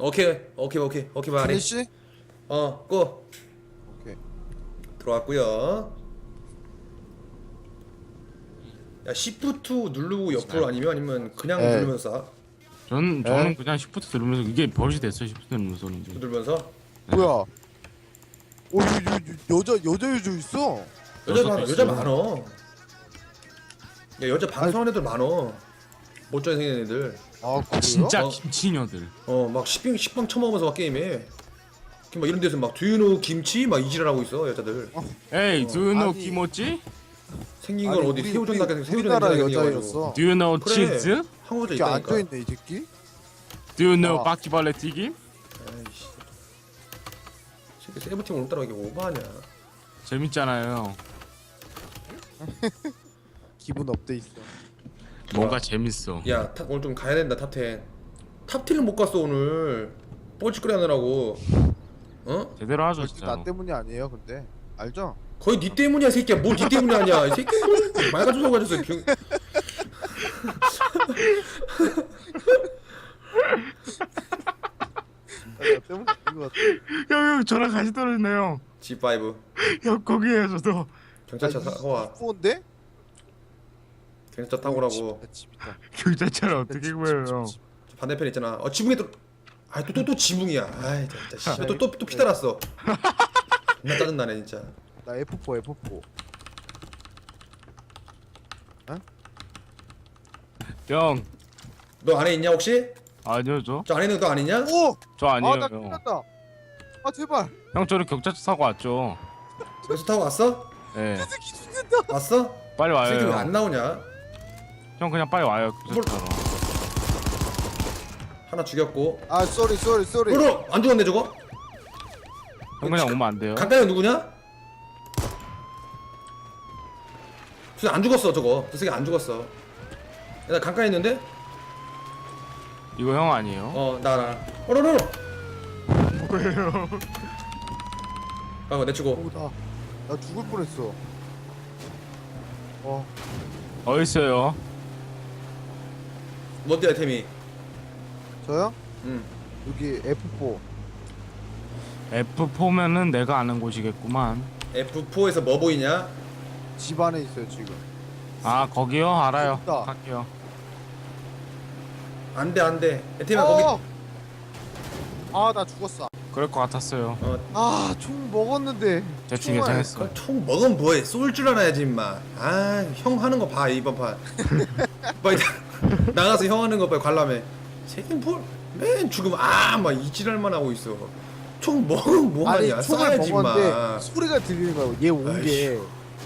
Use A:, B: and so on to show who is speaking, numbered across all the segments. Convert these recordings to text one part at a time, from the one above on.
A: 오케이 오케이 오케이 오케이 말해
B: 피니시?
A: 어고
B: 오케이.
A: 들어왔고요 야 시프트 누르고 옆으로 아니면 아니면 그냥
B: 네.
A: 누르면서
C: 쏴전
B: 에?
C: 저는 그냥 시프트 누르면서 이게 버릇이 됐어요. 시프트 누르면서는 이제.
A: 누르면서
B: 뭐야? 오, 여, 여, 여, 여자 여자 유저 있어.
A: 여자 많아
C: 있어요.
A: 여자 많어 야 여자 방송하는 애들 많어 못잘 생긴 애들
B: 아, 그래요?
C: 진짜
A: 어.
C: 김치녀들.
A: 어막 식빵 식빵 처먹으면서 막 게임해 막 이런 데서 막 두유노 김치 막 이지랄하고 있어 여자들
C: 에이, do you know
B: 아니.
C: 김치?
A: 생긴
B: 아니,
A: 건 어디
B: 우리-
A: 새우젓
B: 우리
A: 나게 새우젓
B: 우리나라 여자였어.
C: Do you know
A: 그래.
C: cheese?
A: 한국 여자
B: 이렇게 앉아
A: 있다니까
B: 있네 이 새끼.
C: Do you know
B: 아.
C: 바퀴벌레 튀김?
A: 아이씨 새끼 세븐팀 오늘 따라 이게 오버하냐
C: 재밌잖아요.
B: 기분 업돼 있어.
C: 뭔가 재밌어.
A: 야 탑, 오늘 좀 가야 된다 탑10 탑10을 못 갔어 오늘 뻘짓거리 하느라고 어?
C: 제대로 하죠,
B: 절대 나
C: 진짜.
B: 때문이 아니에요, 근데 알죠?
A: 거의 니 때문이야 새끼야 뭘니 때문이 아니야 이 새끼 말 가지고 서 가졌어 병...
B: 나, 나 때문에 아닌 것 같아.
C: 형, 형, 저랑 같이 떨어지네요.
A: G5
C: 형, 거기에요, 저도.
A: 경찰차 타고 와
B: 폰데?
A: 경찰차 타고 오라고.
C: 경찰차를 어떻게
B: 집,
C: 구해요,
A: 네,
C: 형?
A: 반대편에 있잖아 어 지붕에 또 아이 또또 또 지붕이야 아이 진짜 씨. 또또 또 피 달았어 나 짜증나네 진짜
B: 나 F4 F4.
C: 형,
A: 너 안에 있냐 혹시?
C: 아니요, 저?
A: 저 안에 있는 거너 아니냐?
B: 오!
C: 저 아니에요,
B: 아나
C: 형.
B: 끝났다. 아 제발.
C: 형, 저는 경찰차 타고 왔죠.
A: 그래서 타고 왔어?
C: 예.
B: 새끼 죽는다.
A: 왔어?
C: 빨리 와요,
A: 새끼 왜
C: 형.
A: 안 나오냐?
C: 형, 그냥 빨리 와요, 경찰차로.
A: 하나 죽였고
B: 아 쏘리 쏘리 쏘리.
A: 으로 안 죽었네 저거?
C: 형, 그냥 오면 안 돼요?
A: 가까이 누구냐? 저안 죽었어 저거 저 새끼 안 죽었어 야, 나 가까이 있는데?
C: 이거 형 아니에요?
A: 어나 나 어로로
C: 뭐예요?
A: 아 내치고
B: 오나 나 죽을 뻔했어. 어
C: 어딨어요?
A: 뭔데 아이템이
B: 저요?
A: 응
B: 여기 F4.
C: F4면은 내가 아는 곳이겠구만.
A: F4에서 뭐 보이냐?
B: 집 안에 있어요 지금.
C: 아, 거기요? 알아요.
B: 있다.
C: 갈게요.
A: 안돼 안돼 아이템아 거기
B: 아나 죽었어.
C: 그럴 것 같았어요.
A: 어
B: 아 총 먹었는데.
C: 대충. 예상했어.
A: 그총 먹으면 뭐해 쏠 줄 알아야지 임마 아형 하는 거 봐 이번 판 빨리 나- 나가서 형 하는 거 빨리 관람해 새끼 뭘맨 죽으면 아막 이지랄만 하고 있어 총 먹으면 뭐하냐
B: 아니
A: 쏴야지
B: 먹었는데
A: 임마
B: 소리가 들리는 거야. 얘온 게.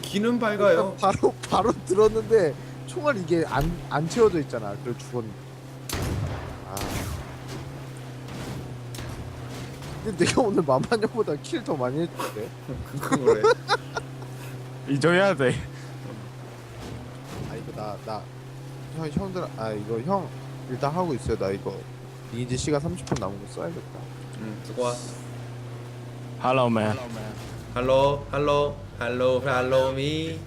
A: 기는 밝아요
B: 바로 바로 들었는데 총알 이게 안 안 채워져 있잖아. 그래서 죽었는데. 아. 근데 내가 오늘 만만형보다 킬 더 많이 했는데.
A: 그건 그래
C: 잊어야 돼.
B: 아 이거 나나 형 형들 아 이거 형 일단 하고 있어요. 나 이거 이제 시간 30분 남은 거 써야겠다.
A: 응 들고 와
C: Hello man.
A: 할로 할로 할로 할로 미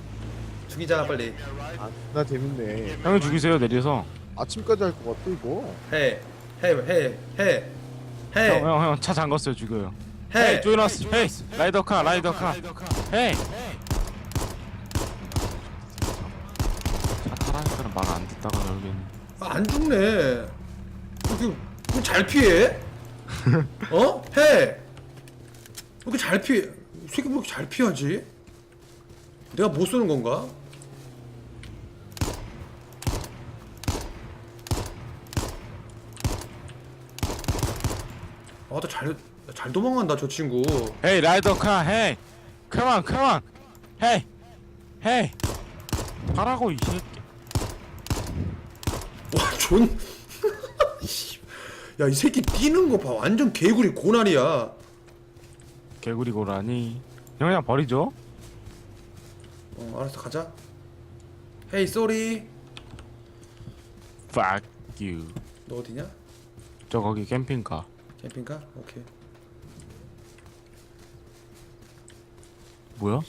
A: 죽이자 빨리
B: 아 나 재밌네.
C: 형이 죽이세요 내려서.
B: 아침까지 할 것 같아 이거.
A: 해 해 해 해 해
C: 형 형 형 차 잠궜어요.
A: 해.
C: 헤이 us. 헤이 라이더 카 라이더 카. 헤이. 차 타라니까 말 안 듣다가 여기는.
A: 아, 안 죽네. 이렇게 이렇게 잘 피해? 어? 해. 이렇게 잘 피해? 이 새끼 왜 이렇게 잘 피하지? 내가 못 쏘는 건가? 아, 나잘 잘 도망간다 저 친구.
C: 헤이 라이더 카 헤이. Come on. 헤이. 헤이. 가라고 이 새끼.
A: 와, 존. 야, 이 새끼 뛰는 거 봐. 완전 개구리 고난이야.
C: 개구리 고라니. 형 그냥 버리죠.
A: 어, 알았어, 가자. 헤이, 쏘리.
C: Fuck you.
A: 너 어디냐?
C: 저 거기 캠핑카.
A: 캠핑카? 오케이.
C: 뭐야?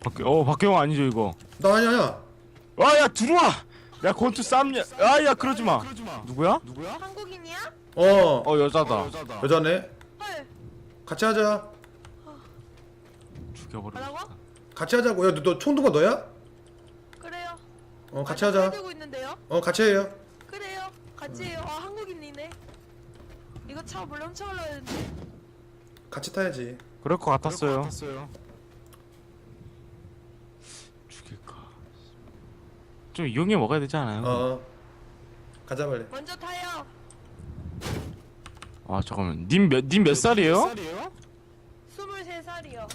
C: 박규 어 박규영 아니죠 이거.
A: 나 아니야, 아니야.
C: 와야 들어와. 야 권투 쌈냐 아야 그러지 마. 누구야?
D: 한국인이야?
A: 어.
C: 어 여자다.
A: 여자네.
D: 헐.
A: 같이 하자.
C: 죽여버려
D: 뭐라고?
A: 같이 하자고. 야 너 총든 거 너야?
D: 그래요.
A: 어 같이
D: 아,
A: 하자.
D: 들고 있는데요?
A: 어 같이 해요.
D: 그래요. 같이 해요. 아 한국인이네. 이거 차 몰래 훔쳐가려 했는데.
A: 같이 타야지.
C: 그럴 것 같았어요. 죽일까 좀 이용해 먹어야 되지 않아요?
A: 어 가자 빨리
D: 먼저 타요
C: 아 잠깐만 님몇님 몇 살이에요?
D: 23살이요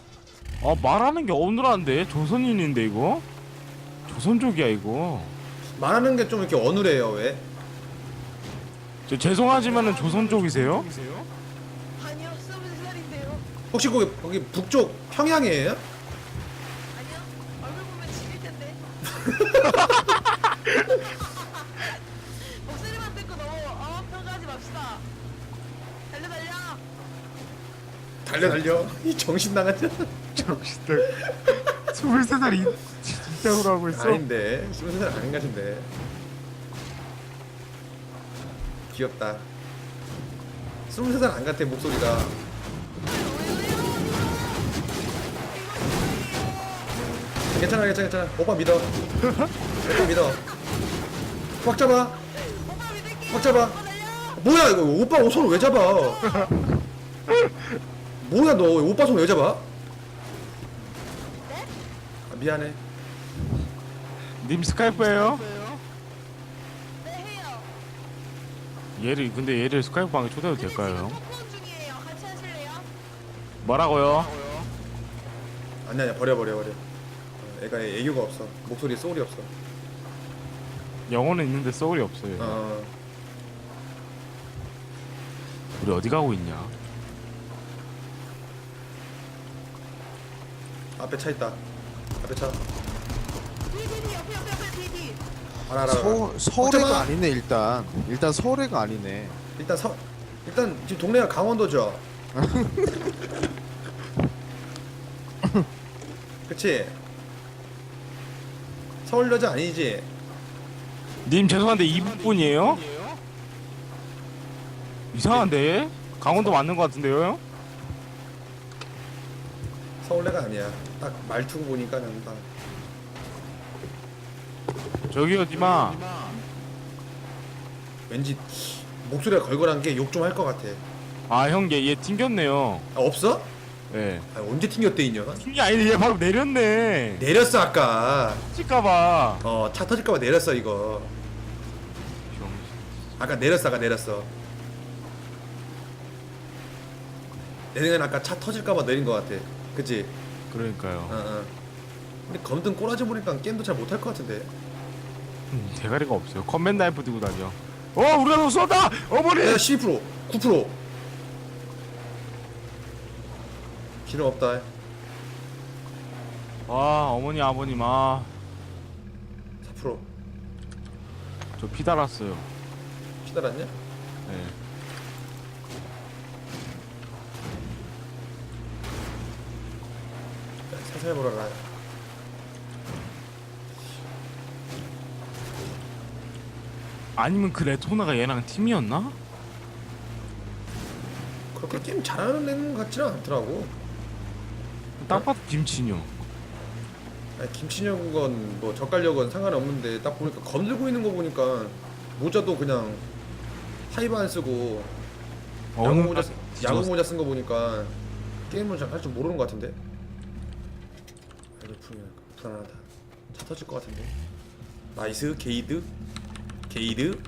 C: 아 말하는 게 어눌한데 조선인인데 이거 조선족이야 이거
A: 말하는 게 좀 이렇게 어눌해요 왜?
C: 저 죄송하지만은 조선족이세요?
D: 아니요 23살인데요
A: 혹시 거기 거기 북쪽 평양이에요?
D: 아니요 얼굴 보면 죽일 텐데 목소리만 듣고 너무 어 평가하지 맙시다. 달려 달려.
A: 달려 달려. 이 정신 나갔잖아
C: 정신들. 23살이 진짜로 하고
A: 아닌데. 스무 살 아닌 것 같은데. 귀엽다. 스무 살안 같아 목소리가. 괜찮아 괜찮아 괜찮아. 오빠 믿어. 오빠 믿어 꽉 잡아. 꽉 잡아. 뭐야 이거? 오빠 손을 왜 잡아? 뭐야 너? 오빠 손 왜 잡아?
D: 네?
A: 아, 미안해.
C: 님 스카이프예요?
D: 네 해요
C: 얘를 근데 얘를 스카이프 방에 초대해도
D: 근데
C: 될까요?
D: 지금 토크온 중이에요. 같이 하실래요?
C: 뭐라고요?
A: 아니 아니야. 버려 버려 버려. 어, 애가 애교가 없어. 목소리에 소울이 없어
C: 영어는 있는데 소울이 없어요.
A: 어.
C: 우리 어디 가고 있냐?
A: 앞에 차 있다. 앞에 차.
D: 디디디 옆에 옆에 옆에 디디
A: 알아 알아, 알아
B: 서, 서울애가. 아니네 일단. 일단 서울애가 아니네.
A: 일단 서 일단 지금 동네가 강원도죠? 그치? 서울 여자 아니지
C: 님 죄송한데 이북분이에요? 이상한데? 강원도 맞는 것 같은데요?
A: 서울내가 아니야 딱 말투고 보니까는 딱
C: 저기요 니마
A: 왠지 목소리가 걸걸한 게 욕 좀 할 것 같아
C: 아 형 얘 얘 튕겼네요
A: 아, 없어?
C: 예.
A: 아, 언제 튕겼대 이년
C: 튕기 아니네 얘 바로 내렸네.
A: 내렸어 아까.
C: 찔까봐.
A: 어 차 터질까봐 내렸어 이거. 아까 내렸어 아까 내렸어. 내리는 아까 차 터질까봐 내린 것 같아. 그치?
C: 그러니까요.
A: 어, 어. 근데 검든 꼬라지 보니까 게임도 잘 못할 것 같은데.
C: 음, 대가리가 없어요. 컴뱃 나이프 들고 다녀. 어 우리가 너 쏜다! 어머니!
A: 내가 12% 9% 기름 없다.
C: 아 어머니 아버님 아 저 4%피 달았어요.
A: 피달았냐?
C: 예
A: 살살 몰아라.
C: 아니면 그 레토나가 얘랑 팀이었나?
A: 그렇게 게임 잘하는 애는 같지는 않더라고
C: 딱 봐도 김치녀
A: 아니, 김치녀건 뭐 젓갈력은 상관없는데 딱 보니까 검 들고 있는 거 보니까 모자도 그냥 하이브 안 쓰고 야구
C: 어느
A: 모자
C: 날
A: 쓰-
C: 뒤집었어.
A: 야구 모자 쓴 거 보니까 게임을 잘 할 줄 모르는 것 같은데. 이거 불 불안하다. 차 터질 것 같은데. 나이스 게이드 게이드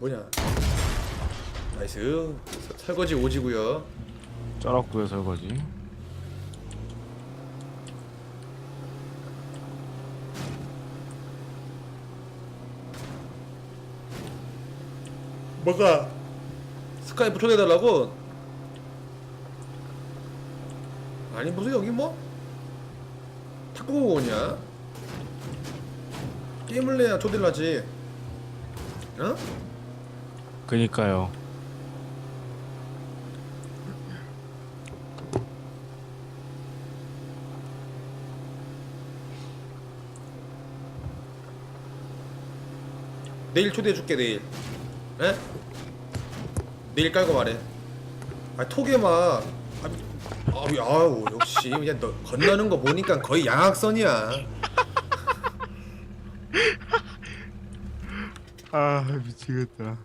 A: 뭐냐? 나이스 서- 설거지 오지고요.
C: 쩔었고요 설거지
A: 뭐가 스카이프 초대해달라고? 아니 무슨 여기 뭐 탁구 오냐? 게임을 내야 초대를 하지 어?
C: 그니까요
A: 내일 초대해줄게 내일. 에? 내일 깔고 말해. 아 톡에 막. 아우 아우 역시. 그냥 너 건너는 거 보니까 거의 양악선이야.
C: 아 미치겠다.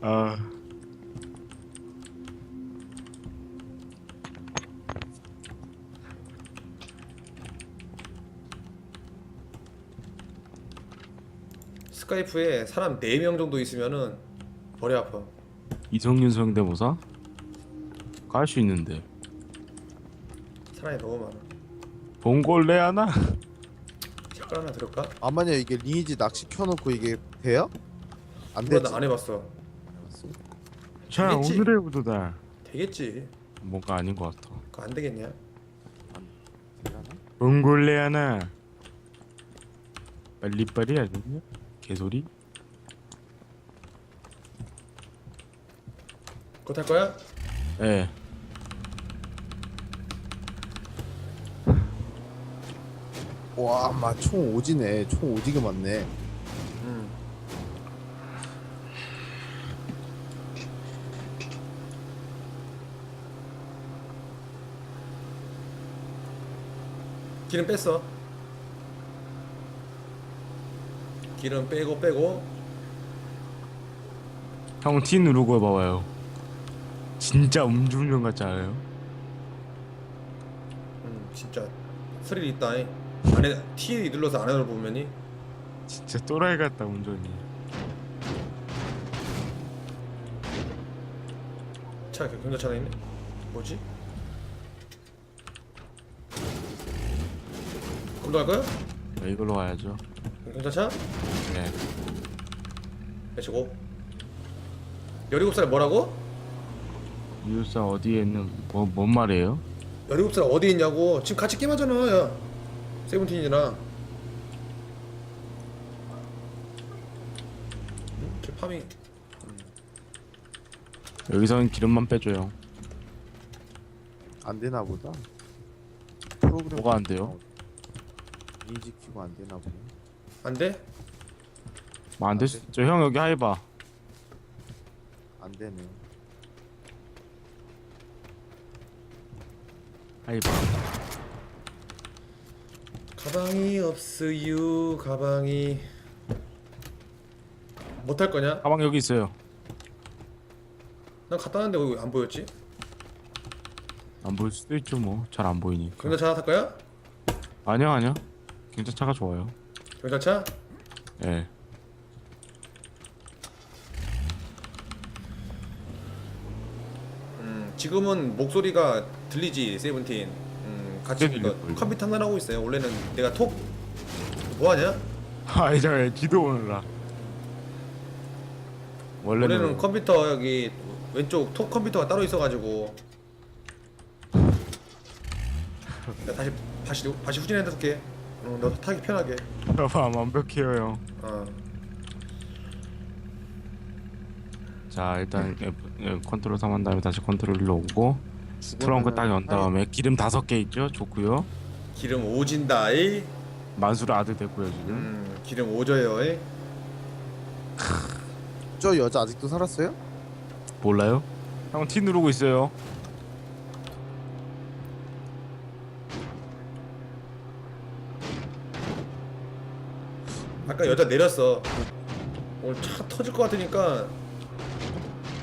C: 아
A: 스카이프에 사람 4명 정도 있으면은 머리 아파
C: 이성윤 성대모사? 깔 수 있는데
A: 사람이 너무 많아
C: 봉골레 하나?
A: 색깔 하나 들을까?
B: 아 만약 이게 리니지 낚시 켜놓고 이게 돼요? 안 되지.
A: 몰라 나안 해봤어
C: 자
A: 되겠지?
C: 오늘의 구도다
A: 되겠지
C: 뭔가 아닌 것 같아
A: 그거 안 되겠냐?
C: 봉골레 하나 빨리빨리 아니냐? 개소리?
A: 그거 탈 거야?
C: 예
B: 와, 마총 오지네. 총 오지게 많네.
A: 응 기름 뺐어 기름 빼고 빼고
C: 형 T 누르고 해봐봐요 진짜 음주운전 같지 않아요?
A: 음 진짜 스릴 있다 이. 안에 T 눌러서 안에를 보면이
C: 진짜 또라이 같다 운전이
A: 차 경찰차 하나 있네 뭐지? 갈 거야?
C: 네, 이걸로 가야죠
A: 경찰차?
C: 네
A: 배치고 17살 뭐라고?
C: 이웃사 어디에 있는 뭐, 뭔 말이에요?
A: 17살 어디 있냐고 지금 같이 게임하잖아 야 세븐틴이랑 응? 쟤 파밍
C: 여기서는 기름만 빼줘요
B: 안 되나 보다. 프로그램
C: 뭐가 안 돼요?
B: 리니지 키고 안 되나 보네.
A: 안 돼?
C: 뭐 안될수 있죠 형 여기 하이봐
B: 안 되네.
C: 하이봐
A: 가방이 없어요 가방이 못 할 거냐?
C: 가방 여기 있어요
A: 난 갔다 왔는데 왜 안 보였지?
C: 안 보일 수도 있죠 뭐 잘 안 보이니까
A: 경찰차 탈 거야?
C: 아니요 아니요 경찰차가 좋아요
A: 경찰차?
C: 예.
A: 음, 지금은 목소리가 들리지 세븐틴. 음, 같이
C: 네, 들려요.
A: 컴퓨터 하나 하고 있어요. 원래는 내가 톡 뭐하냐?
C: 아이 저 지도 오느라. 원래는,
A: 원래는 컴퓨터 여기 왼쪽 톡 컴퓨터가 따로 있어가지고. 나 다시 다시 다시 후진해줄게 어, 너 타기 편하게.
C: 봐봐 완벽해요 형.
A: 어.
C: 자 일단 F, 예, 컨트롤 3한 다음에 다시 컨트롤 1로 오고 트렁크 딱 연 다음에 기름 다섯 개 있죠? 좋고요.
A: 기름 오진다 이.
C: 만수르 아들 됐고요 지금.
A: 음, 기름 오져요 이.
B: 저 여자 아직도 살았어요?
C: 몰라요? 형 T 누르고 있어요
A: 아까 여자 내렸어 오늘 차 터질 것 같으니까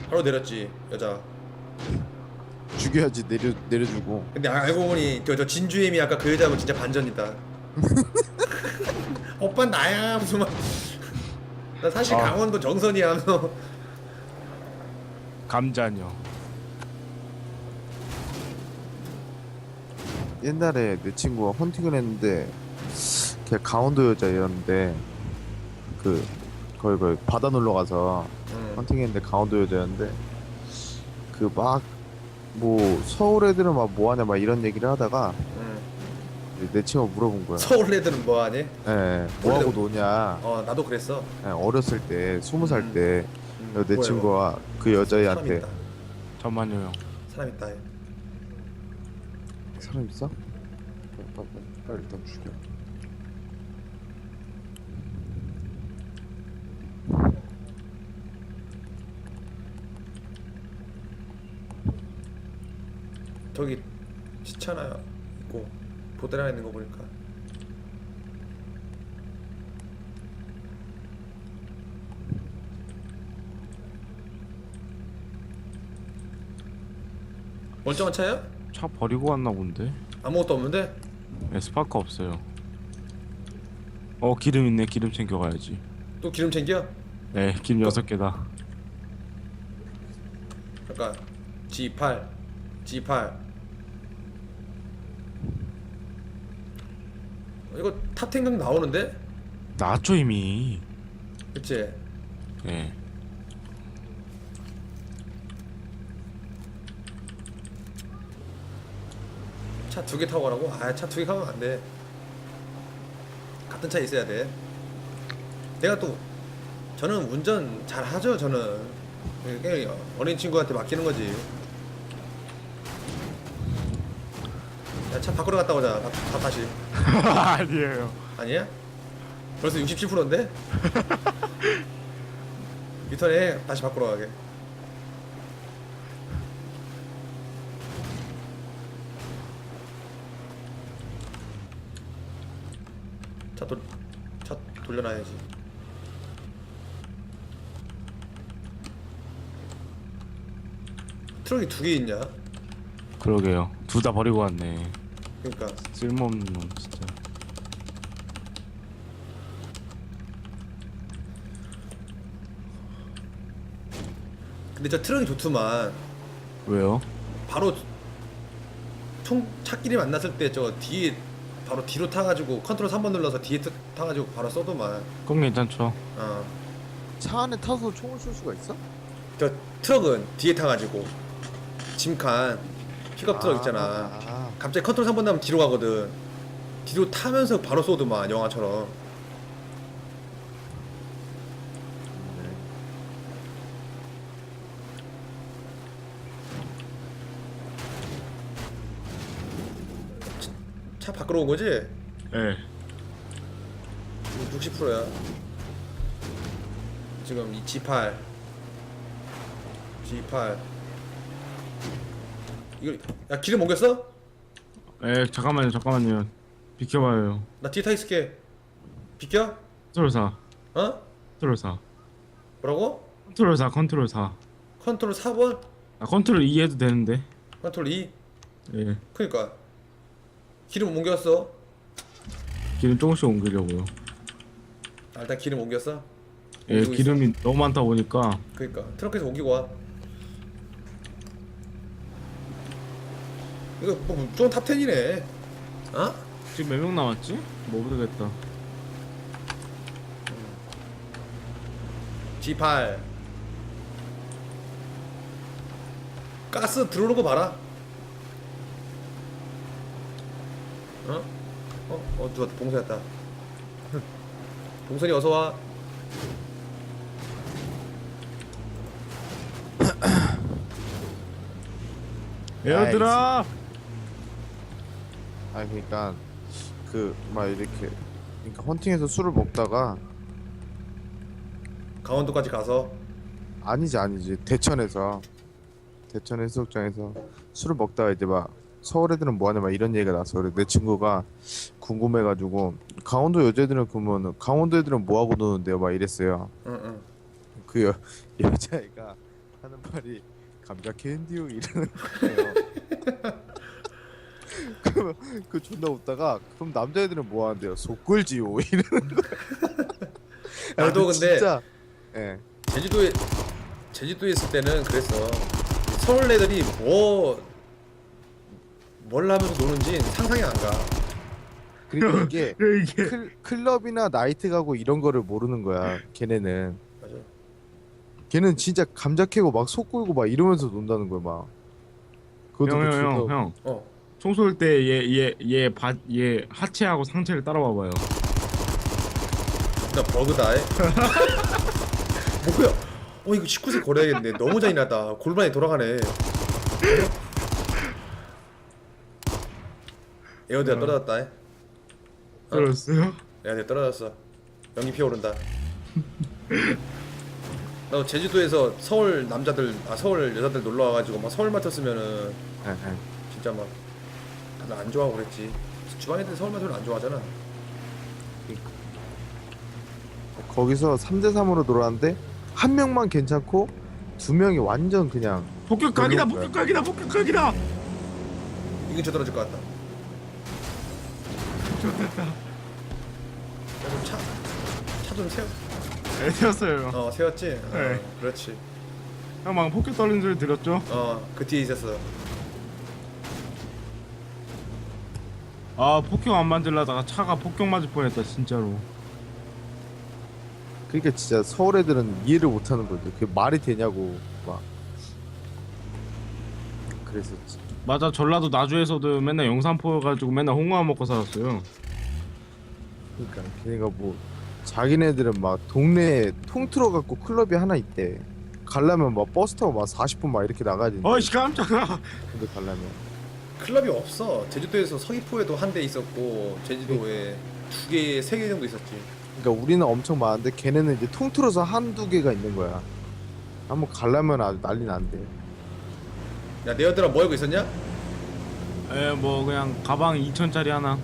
A: 바로 내렸지 여자
B: 죽여야지 내려 내려주고.
A: 근데 아- 알고 보니 저, 저 진주엠이 아까 그 여자하고 진짜 반전이다 오빠 나야 무슨 말. 나 사실
C: 아.
A: 강원도 정선이야 하면서
C: 감자녀
B: 옛날에 내 친구가 헌팅을 했는데 걔 강원도 여자였는데 그 거기 거기 바다 놀러 가서
A: 음.
B: 헌팅했는데 강원도 여자였는데 그 막 뭐 서울 애들은 막 뭐하냐 막 이런 얘기를 하다가
A: 음.
B: 내 친구가 물어본 거야.
A: 서울 애들은 뭐 하니?
B: 예, 뭐하고 노냐?
A: 어 나도 그랬어
B: 예, 어렸을 때 스무 살
A: 음.
B: 때
A: 음,
B: 내
A: 뭐야,
B: 친구가 그
A: 이거.
B: 여자애한테
A: 있다
C: 잠만요 형
A: 사람 있다 얘.
B: 사람 있어? 빨리, 빨리, 빨리 일단 죽여.
A: 저기 시차나 있고 하나 있는 거 보니까 멀쩡한 차야?
C: 차 버리고 왔나 본데.
A: 아무것도 없는데?
C: 네, 스파크 없어요. 어 기름 있네. 기름 챙겨가야지.
A: 또 기름 챙겨?
C: 네, 기름 여섯 개다.
A: 잠깐 G8 G8 이거 탑텐강 나오는데?
C: 나왔죠 이미.
A: 그치?
C: 네.
A: 차두 개 타고 가라고? 아 차 두 개 가면 안돼 같은 차 있어야 돼 내가 또 저는 운전 잘 하죠 저는 그냥 어린 친구한테 맡기는 거지 바꾸러 갔다 오자 다, 다 다시
C: 아니에요.
A: 아니야? 벌써 67%인데? 리턴에 다시 바꾸러 가게 차, 돌, 차 돌려놔야지 트럭이 두 개 있냐?
C: 그러게요. 둘 다 버리고 왔네.
A: 그러니까
C: 쓸모없는 놈 진짜.
A: 근데 저 트럭이 좋더만
C: 왜요?
A: 바로 총 차끼리 만났을 때 저 뒤에 바로 뒤로 타가지고 컨트롤 3번 눌러서 뒤에 타- 타가지고 바로 쏘더만
C: 그건 괜찮죠.
A: 어.
B: 차 안에 타서 총을 쏠 수가 있어?
A: 저 트럭은 뒤에 타가지고 짐칸 픽업 트럭 있잖아
B: 아,
A: 갑자기 컨트롤 3번 나면 뒤로 가거든 뒤로 타면서 바로 쏘더만 영화처럼
B: 네.
A: 차 밖으로 온 거지?
C: 네.
A: 60%야 지금 이 G8 G8 이거 야 기름 옮겼어?
C: 에 잠깐만요, 잠깐만요. 비켜봐요.
A: 나 뒤에 타 있을게 비켜?
C: 컨트롤 4,
A: 어?
C: 컨트롤 4,
A: 뭐라고?
C: 컨트롤 4, 컨트롤 4.
A: 컨트롤 4번?
C: 아 컨트롤 2 해도 되는데.
A: 컨트롤 2?
C: 예.
A: 그니까 기름 옮겼어
C: 기름 조금씩 옮기려고요.
A: 아, 일단 기름 옮겼어?
C: 예,
A: 옮기고
C: 기름이 너무 많다 보니까
A: 그니까 트럭에서 옮기고 와 이거 뭐좀 탑10이네 어?
C: 지금 몇 명 남았지? 모르겠다.
A: G8 가스 들어오는 거 봐라 어? 어? 어 누가 봉선했다 봉선이 어서 와
C: 얘들아!
B: 아 그러니까 그 막 이렇게 그러니까 헌팅에서 술을 먹다가
A: 강원도까지 가서?
B: 아니지 아니지. 대천에서. 대천 해수욕장에서 술을 먹다가 이제 막 서울 애들은 뭐하냐 막 이런 얘기가 나서 그래 내 친구가 궁금해가지고 강원도 여자애들은 그러면 강원도 애들은 뭐하고 노는데요? 막 이랬어요.
A: 응응.
B: 그 여, 여자애가 하는 말이 감자 캔디요 이러는 거예요 그러면 그 존나 웃다가 그럼 남자애들은 뭐 하는데요? 속 끌지요 이러는 거야.
A: 나도 근데
B: 진짜. 예.
A: 제주도에 제주도에 있을 때는 그랬어 서울 애들이 뭐 뭘 하면서 노는지 상상이 안 가.
B: 그러니까 이게
C: 이게
B: 클, 클럽이나 나이트 가고 이런 거를 모르는 거야 걔네는.
A: 맞아.
B: 걔는 진짜 감자 캐고 막속 끌고 막 이러면서 논다는 거야 막. 그것도 그
C: 형형 형
B: 존나-
C: 형.
A: 어
C: 청소할 때얘 얘얘얘 하체하고 상체를 따라와 봐요.
A: 나 버그다 에. 뭐야 어 이거 19세 걸어야겠네 너무 잔인하다 골반이 돌아가네 에어드가 떨어졌다 에.
C: 들었어요?
A: 에어드 떨어졌어 연기 피어오른다 너 제주도에서 서울 남자들 아 서울 여자들 놀러 와가지고 막 서울 맡았으면은
B: 예, 예.
A: 진짜 막 다들 안 좋아하고 그랬지. 주방 애들 서울만 별로 안 좋아하잖아.
B: 거기서 3대 3으로 돌아왔는데 한 명만 괜찮고 두 명이 완전 그냥
C: 폭격각이다
B: 별로
C: 폭격각이다 폭격각이다!
A: 이건 저 떨어질 것 같다.
C: 좋됐다
A: 차차 좀 세워.
C: 네 세웠어요
A: 어 세웠지? 어,
C: 네.
A: 그렇지.
C: 형 방금 폭격 떨리는 소리 들었죠?
A: 어그 뒤에 있었어
C: 아 폭격 안 만들려다가 차가 폭격 맞을 뻔했다 진짜로
B: 그러니까 진짜 서울 애들은 이해를 못하는 거죠. 그게 말이 되냐고 막 그랬었지.
C: 맞아 전라도 나주에서도 맨날 영산포 가지고 맨날 홍어만 먹고 살았어요
B: 그러니까 걔네가 뭐 자기네들은 막 동네에 통틀어 갖고 클럽이 하나 있대. 가려면 막 버스 타고 막 40분 막 이렇게 나가야 된대.
C: 어이씨 깜짝아
B: 근데 가려면
A: 클럽이 없어 제주도에서 서귀포에도 한 대 있었고 제주도에 두 개, 세 개 정도 있었지
B: 그러니까 우리는 엄청 많은데 걔네는 이제 통틀어서 한두 개가 있는 거야. 한번 가려면 아주 난리 난대.
A: 야내 여들아 뭐 알고 있었냐?
C: 에뭐 그냥 가방 2천짜리 하나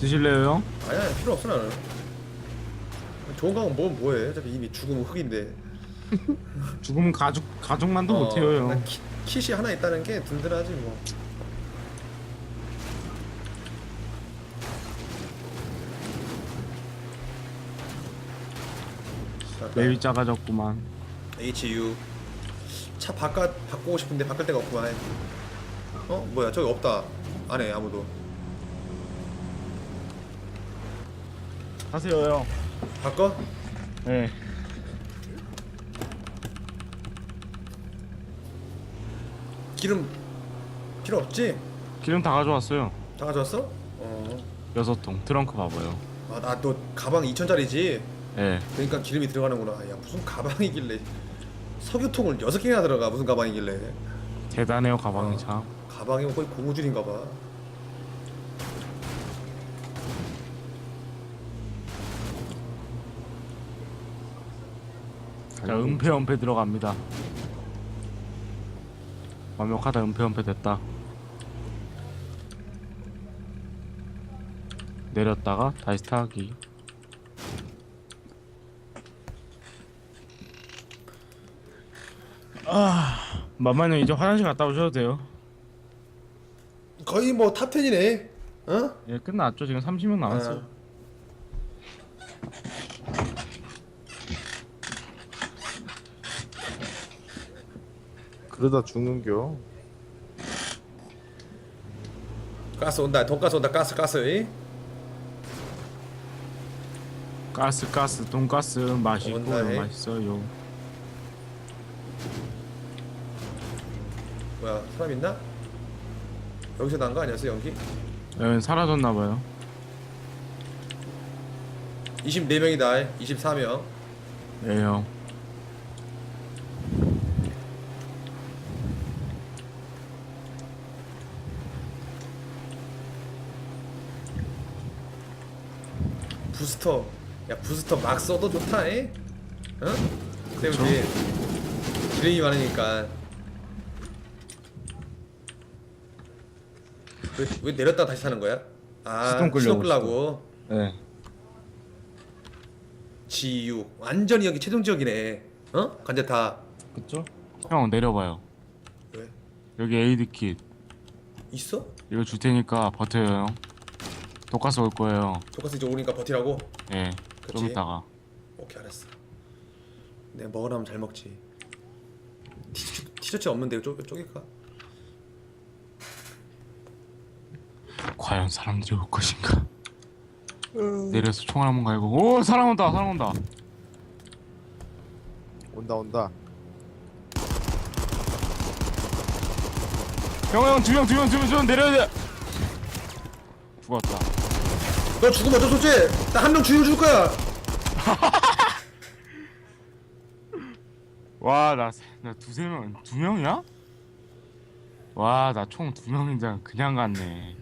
C: 드실래요 형?
A: 아니야 필요 없어 나는 좋은 가방 뭐 뭐해 어차피 이미 죽으면 흙인데
C: 죽으면 가죽 가죽만도 못해요 나형
A: 키, 킷이 하나 있다는 게 든든하지 뭐.
C: 맵이 작아졌구만.
A: HU 차 바꿔 바꾸고 싶은데 바꿀 데가 없구만. 어? 뭐야 저기 없다. 안에 아무도.
C: 하세요 형.
A: 바꿔?
C: 네.
A: 기름 필요 없지?
C: 기름 다 가져왔어요.
A: 다 가져왔어? 어아나
C: 여섯 통 트렁크 봐봐요.
A: 또 가방 2천짜리지?
C: 예.
A: 그러니까 기름이 들어가는구나. 야 무슨 가방이길래. 석유통을 여섯 개나 들어가. 무슨 가방이길래.
C: 대단해요 가방이 참.
A: 가방이 거의 고무줄인가 봐.
C: 자 은폐 은폐 들어갑니다 완벽하다 은폐 은폐 됐다. 내렸다가 다시 타기. 아 만만히 이제 화장실 갔다 오셔도 돼요.
A: 거의 뭐 탑10이네. 어?
C: 예 끝났죠. 지금 30명 남았어요.
A: 어.
B: 그러다 죽는겨.
A: 가스 온다 돈가스 온다 가스 가스 이?
C: 가스 가스 돈가스 맛있고. 맛있어요
A: 뭐야 사람 있나? 여기서 난 거 아니었어 연기?
C: 예, 사라졌나봐요
A: 24명이다 24명
C: 예형
A: 부스터 야 부스터 막 써도 좋다 에? 어? 때문에 기름이 많으니까 왜, 왜 내렸다 다시 타는 거야? 아
C: 시동 끄려고,
A: 시동
C: 예
A: GU 완전히 여기 최종 지역이네 어? 관제타
C: 그쵸? 형 내려봐요
A: 왜?
C: 여기 에이드 킷
A: 있어?
C: 이거 줄 테니까 버텨요 형 돈가스 올 거예요
A: 돈가스 이제 오니까 버티라고?
C: 예, 좀
A: 그치?
C: 이따가.
A: 오케이 알았어. 내가 먹으라면 잘 먹지. 티셔츠, 티셔츠 없는데 쪼, 쪼갤까?
C: 과연 사람들이 올 것인가? 내려서 총알 한번 갈고. 오 사람 온다 사람 온다.
B: 온다 온다.
C: 형형 두명 두 명 두명 내려야 돼. 죽었다
A: 너 죽으면 어쩔 수 없지? 나 한 명 죽여 줄 거야
C: 와나 나 두세 명 두 명이야? 와 나 총 두 명인데 그냥 갔네